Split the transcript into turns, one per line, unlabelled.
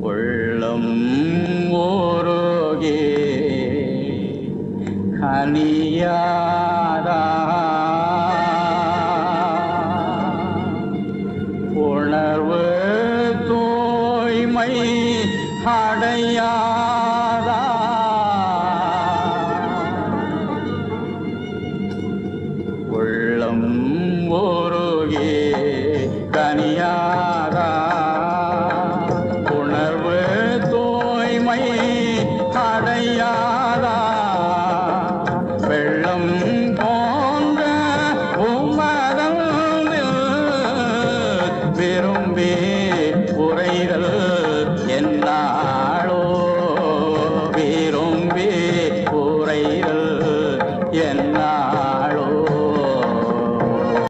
உள்ளம் ஓரோகே கனியாதா உணர்வு தோய்மை அடையா. தரும் ஓரோகே தனியாரா? உணர்வு தோய்மை அடையாரா வெள்ளம் போன்ற உம்மதம் விரும்பி உரைதல் என்ன